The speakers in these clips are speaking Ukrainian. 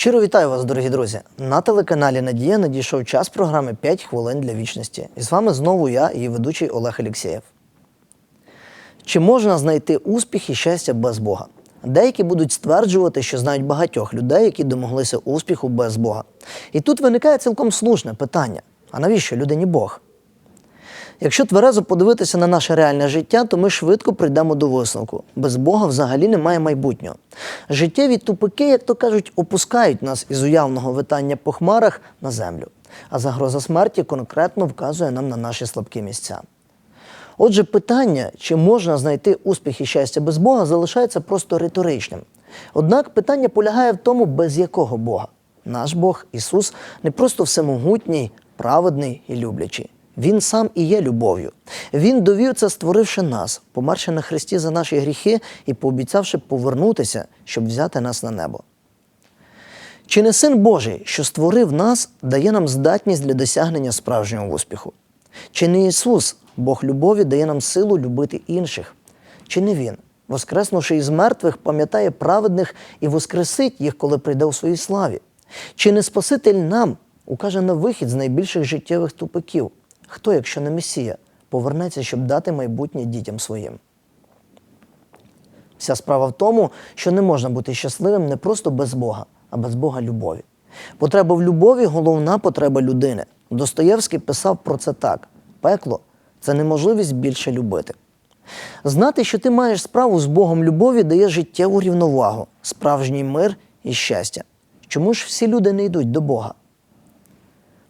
Щиро вітаю вас, дорогі друзі! На телеканалі Надія надійшов час програми «5 хвилин для вічності. І з вами знову я, її ведучий Олег Алєксєєв. Чи можна знайти успіх і щастя без Бога? Деякі будуть стверджувати, що знають багатьох людей, які домоглися успіху без Бога. І тут виникає цілком слушне питання: а навіщо людині Бог? Якщо тверезо подивитися на наше реальне життя, то ми швидко прийдемо до висновку. Без Бога взагалі немає майбутнього. Життєві тупики, як то кажуть, опускають нас із уявного витання по хмарах на землю. А загроза смерті конкретно вказує нам на наші слабкі місця. Отже, питання, чи можна знайти успіх і щастя без Бога, залишається просто риторичним. Однак питання полягає в тому, без якого Бога. Наш Бог Ісус не просто всемогутній, праведний і люблячий. Він сам і є любов'ю. Він довів це, створивши нас, померши на Христі за наші гріхи і пообіцявши повернутися, щоб взяти нас на небо. Чи не син Божий, що створив нас, дає нам здатність для досягнення справжнього успіху? Чи не Ісус, Бог любові, дає нам силу любити інших? Чи не Він, воскреснувши із мертвих, пам'ятає праведних і воскресить їх, коли прийде у своїй славі? Чи не Спаситель нам укаже на вихід з найбільших життєвих тупиків? Хто, якщо не Месія, повернеться, щоб дати майбутнє дітям своїм? Вся справа в тому, що не можна бути щасливим не просто без Бога, а без Бога любові. Потреба в любові головна потреба людини. Достоєвський писав про це так: пекло це неможливість більше любити. Знати, що ти маєш справу з Богом любові, дає життєву рівновагу, справжній мир і щастя. Чому ж всі люди не йдуть до Бога?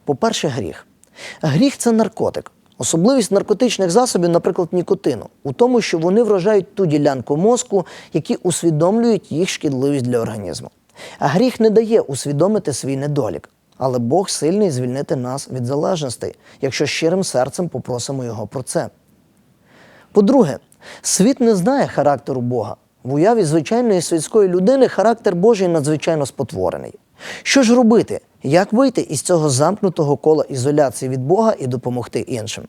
По-перше, гріх. Гріх це наркотик. Особливість наркотичних засобів, наприклад, нікотину, у тому, що вони вражають ту ділянку мозку, які усвідомлюють їх шкідливість для організму. А гріх не дає усвідомити свій недолік. Але Бог сильний звільнити нас від залежностей, якщо щирим серцем попросимо Його про це. По-друге, світ не знає характеру Бога. В уяві звичайної світської людини характер Божий надзвичайно спотворений. Що ж робити? Як вийти із цього замкнутого кола ізоляції від Бога і допомогти іншим?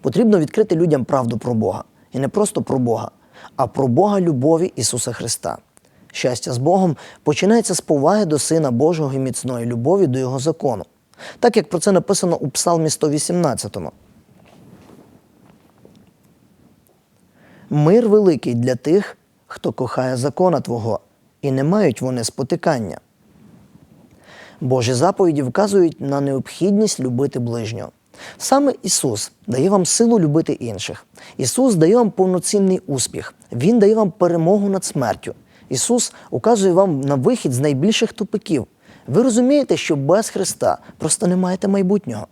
Потрібно відкрити людям правду про Бога. І не просто про Бога, а про Бога любові Ісуса Христа. Щастя з Богом починається з поваги до Сина Божого і міцної любові до Його закону. Так як про це написано у Псалмі 118. Мир великий для тих, хто кохає закона Твого, і не мають вони спотикання. Божі заповіді вказують на необхідність любити ближнього. Саме Ісус дає вам силу любити інших. Ісус дає вам повноцінний успіх. Він дає вам перемогу над смертю. Ісус указує вам на вихід з найбільших тупиків. Ви розумієте, що без Христа просто не маєте майбутнього.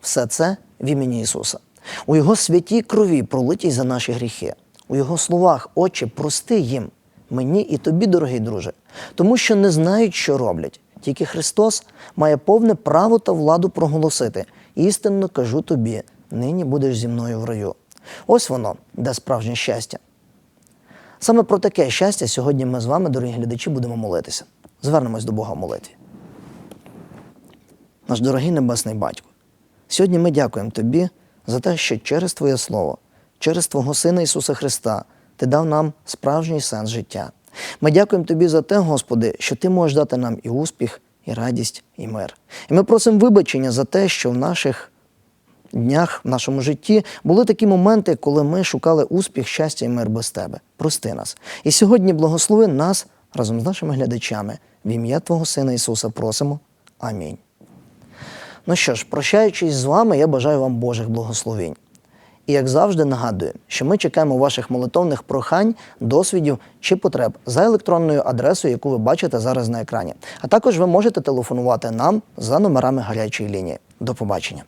Все це в імені Ісуса. У Його святій крові, пролитій за наші гріхи. У Його словах, Отче, прости їм, мені і тобі, дорогий друже, тому що не знають, що роблять. Тільки Христос має повне право та владу проголосити. Істинно кажу тобі, нині будеш зі мною в раю. Ось воно, де справжнє щастя. Саме про таке щастя сьогодні ми з вами, дорогі глядачі, будемо молитися. Звернемось до Бога в молитві. Наш дорогий Небесний Батько, сьогодні ми дякуємо Тобі за те, що через Твоє Слово, через Твого Сина Ісуса Христа, Ти дав нам справжній сенс життя. Ми дякуємо Тобі за те, Господи, що Ти можеш дати нам і успіх, і радість, і мир. І ми просимо вибачення за те, що в наших днях, в нашому житті були такі моменти, коли ми шукали успіх, щастя і мир без Тебе. Прости нас. І сьогодні благослови нас разом з нашими глядачами. В ім'я Твого Сина Ісуса просимо. Амінь. Ну що ж, прощаючись з вами, я бажаю вам Божих благословень. І як завжди нагадую, що ми чекаємо ваших молитовних прохань, досвідів чи потреб за електронною адресою, яку ви бачите зараз на екрані. А також ви можете телефонувати нам за номерами гарячої лінії. До побачення.